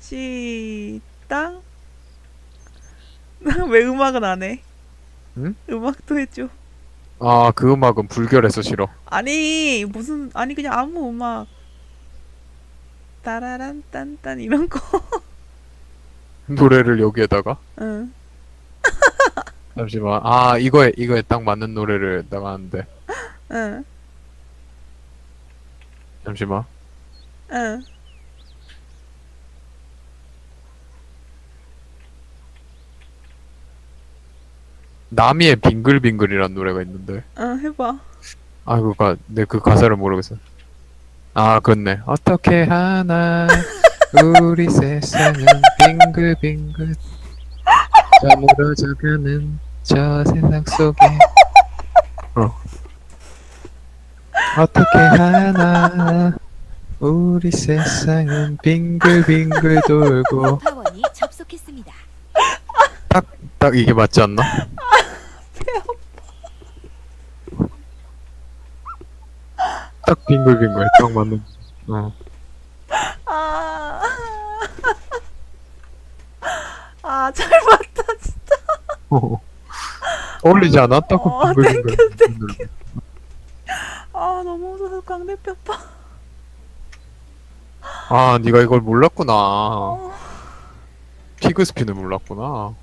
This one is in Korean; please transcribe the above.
시땅 왜 음악은 안 해? 응? 음악도 해줘. 아, 그 음악은 불결해서 싫어. 아니 무슨 아니 그냥 아무 음악 따라란 딴딴 이런 거. 노래를 여기에다가? 응. 잠시만. 아, 이거에, 이거에 딱 맞는 노래를 나가는데. 응. 잠시만. 응. 나미의 빙글빙글이란 노래가 있는데. 응 해봐. 아, 그가, 내그 가사를 모르겠어. 아, 그렇네. 어떻게 하나, 우리 세상은 빙글빙글. 저물어져가는 저 세상 속에. 어. 어떻게 하나, 우리 세상은 빙글빙글 돌고. 파원이 접속했습니다. 딱 이게 맞지 않나? 딱 빙글빙글 딱 맞는. 어. 아. 아, 잘 봤다, 진짜. 어. 어울리지 않아? 딱 어, 빙글빙글. 아, 너무 웃어서 광대뼈 파. 아, 네가 이걸 몰랐구나. 어. 피그 스피는 몰랐구나.